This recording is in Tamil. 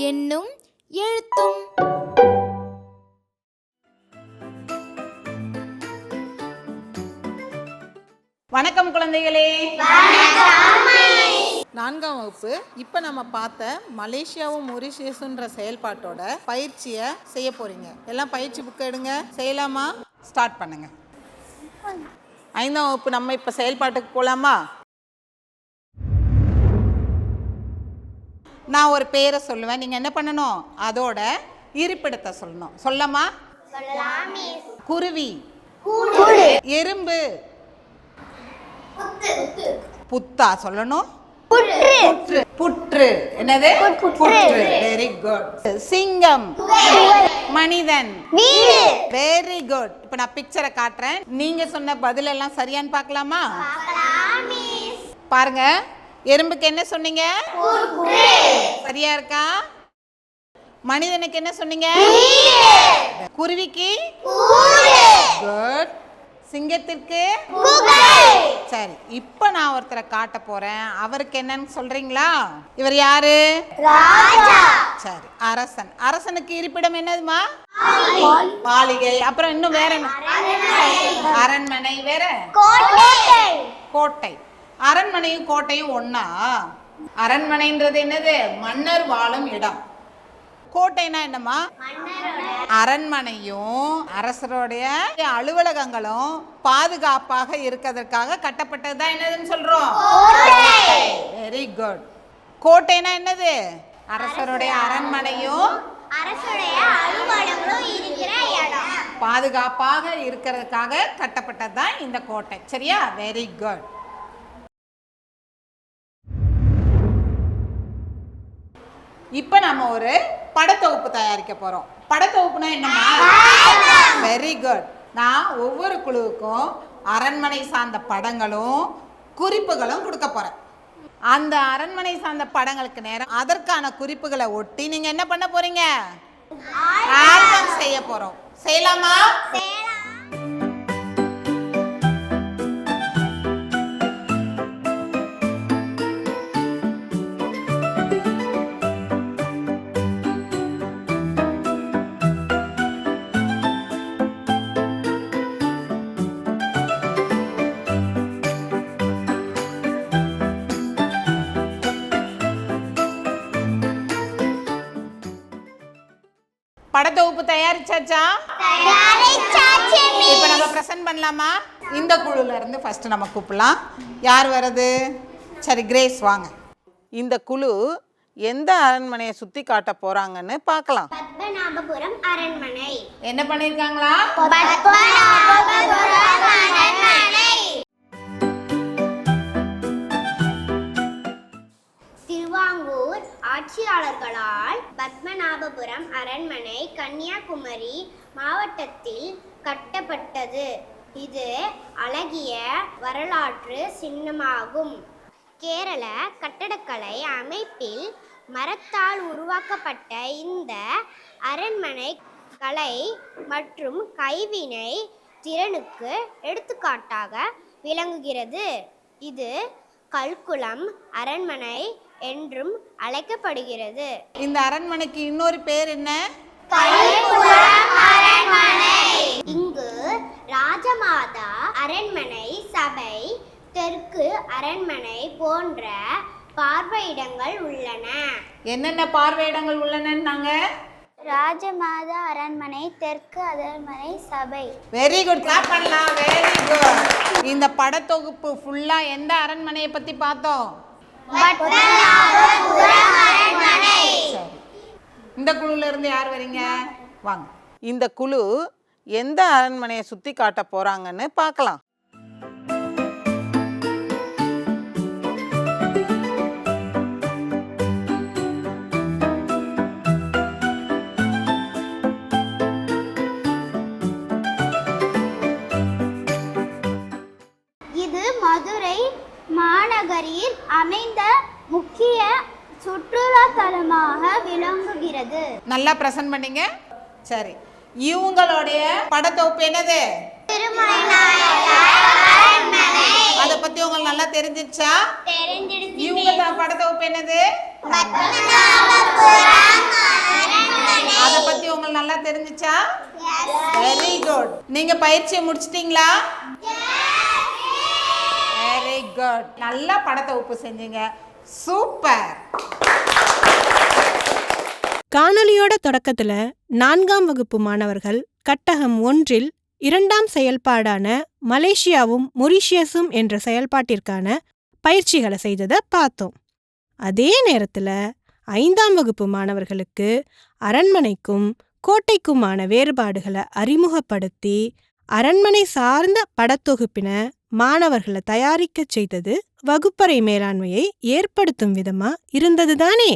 என்னும் எழுத்தும். வணக்கம் குழந்தைகளே. நான்காம் வகுப்பு. இப்போ நம்ம பார்த்த மலேசியாவும் மொரிஷியஸுன்ற செயல்பாட்டோட பயிற்சியை செய்ய போறீங்க. எல்லாம் பயிற்சி புக் எடுங்க. செய்யலாமா? ஸ்டார்ட் பண்ணுங்க. ஐந்தாம் வகுப்பு நம்ம இப்போ செயல்பாட்டுக்கு போகலாமா நான் ஒரு பேரை சொல்லுவேன். நீங்கள் என்ன பண்ணணும்? அதோட இருப்பிடத்தை சொல்லணும். சொல்லமா குருவி. எறும்பு. புத்தா சொல்லணும்? புற்று. புற்று. என்னது? புற்று. வெரி குட் சிங்கம். மனிதன். வெரி குட் இப்போ நான் பிக்சரை காட்டுறேன். நீங்க சொன்ன பதில் எல்லாம் சரியான்னு பார்க்கலாமா? பாருங்க. எறும்புக்கு என்ன சொன்னீங்க? சரியா இருக்கா? மனிதனுக்கு என்ன சொன்னீங்க? குருவிக்கு? குட். சிங்கத்திற்கு சரி இப்போ நான் ஒருத்தரை காட்ட போறேன். அவருக்கு என்னன்னு சொல்றீங்களா? இவர் யாரு? சரி அரசன். அரசனுக்கு இருப்பிடம் என்னதுமா? மாளிகை. அப்புறம் இன்னும் வேற என்ன? அரண்மனை. வேற? கோட்டை. அரண்மனையும் கோட்டையும் ஒண்ணா? அரண்மனைன்றது என்னது? மன்னர் வாழும் இடம். கோட்டைனா என்னம்மா? அரண்மனையும் அரசருடைய அலுவலகங்களும் பாதுகாப்பாக இருக்கிறதுக்காக கட்டப்பட்டது தான் என்னதுன்னு சொல்றோம். வெரி குட் கோட்டைனா என்னது? அரசருடைய அரண்மனையும் பாதுகாப்பாக இருக்கிறதுக்காக கட்டப்பட்டது தான் இந்த கோட்டை. சரியா? வெரி குட் இப்போ நம்ம ஒரு படத்தொகுப்பு தயாரிக்க போகிறோம் படத்தொகுப்புனா என்னம்மா வெரி குட் நான் ஒவ்வொரு குழுவுக்கும் அரண்மனை சார்ந்த படங்களும் குறிப்புகளும் கொடுக்க போகிறேன் அந்த அரண்மனை சார்ந்த படங்களுக்கு நேரம் அதற்கான குறிப்புகளை ஒட்டி நீங்கள் என்ன பண்ண போறீங்க? ஆல்பம் செய்ய போகிறோம் செய்யலாமா? படத்தொகுப்பு தயாரிச்சாச்சா? இப்போ நம்ம ப்ரெசென்ட் பண்ணலாமா? இந்த குழுல இருந்து ஃபர்ஸ்ட் நம்ம கூப்பிடலாம். யார் வர்றது சரி கிரேஸ் வாங்க. இந்த குழு எந்த அரண்மனையை சுத்தி காட்ட போறாங்கன்னு பார்க்கலாம். பத்மநாபபுரம் அரண்மனை. என்ன பண்ணிருக்காங்களா? ஆட்சியாளர்களால் பத்மநாபபுரம் அரண்மனை கன்னியாகுமரி மாவட்டத்தில் கட்டப்பட்டது. இது அழகிய வரலாற்று சின்னமாகும். கேரள கட்டடக்கலை அமைப்பில் மரத்தால் உருவாக்கப்பட்ட இந்த அரண்மனை கலை மற்றும் கைவினை திறனுக்கு எடுத்துக்காட்டாக விளங்குகிறது. இது கல்குளம் அரண்மனை என்றும் அழைக்கப்படுகிறது. இந்த அரண்மனைக்கு இன்னொரு பேர் என்ன? இங்கு ராஜமாதா அரண்மனை சபை தெற்கு அரண்மனை போன்ற பார்வையிடங்கள் உள்ளன. என்னென்ன பார்வையிடங்கள் உள்ளனன்னாங்க ராஜமாதா அரண்மனை தெற்கு அரண்மனை சபை. வெரி குட் கிளாப் பண்ணலாம். வெரி குட் இந்த படத்தொகுப்பு ஃபுல்லா எந்த அரண்மனையை பத்தி பார்த்தோம்? இந்த குழுல இருந்து யார் வரீங்க? வாங்க. இந்த குழு எந்த அரண்மனையை சுத்தி காட்ட போறாங்கன்னு பார்க்கலாம். சுற்றுலா தலமாக விளங்குகிறது. நல்லா ப்ரெசன்ட் பண்ணீங்க. சரி. இவங்களுடைய படத்தொகுப்பு என்னது? அதை பத்தி உங்களுக்கு நல்லா தெரிஞ்சிச்சா இவங்க தான் படத்தொகுப்பு என்னது? அதை பத்தி உங்களுக்கு நல்லா தெரிஞ்சிச்சா? வெரி குட் நீங்க பயிற்சியை முடிச்சிட்டீங்களா? வெரி குட் நல்லா படத்தொகுப்பு செஞ்சீங்க. சூப்பர் காணொளியோட தொடக்கத்துல நான்காம் வகுப்பு மாணவர்கள் கட்டகம் ஒன்றில் இரண்டாம் செயல்பாடான மலேசியாவும் மொரிஷியஸும் என்ற செயல்பாட்டிற்கான பயிற்சிகளை செய்ததை பார்த்தோம். அதே நேரத்துல ஐந்தாம் வகுப்பு மாணவர்களுக்கு அரண்மனைக்கும் கோட்டைக்குமான வேறுபாடுகளை அறிமுகப்படுத்தி அரண்மனை சார்ந்த படத்தொகுப்பின மாணவர்களை தயாரிக்கச் செய்தது வகுப்பறை மேலாண்மையை ஏற்படுத்தும் விதமா இருந்ததுதானே?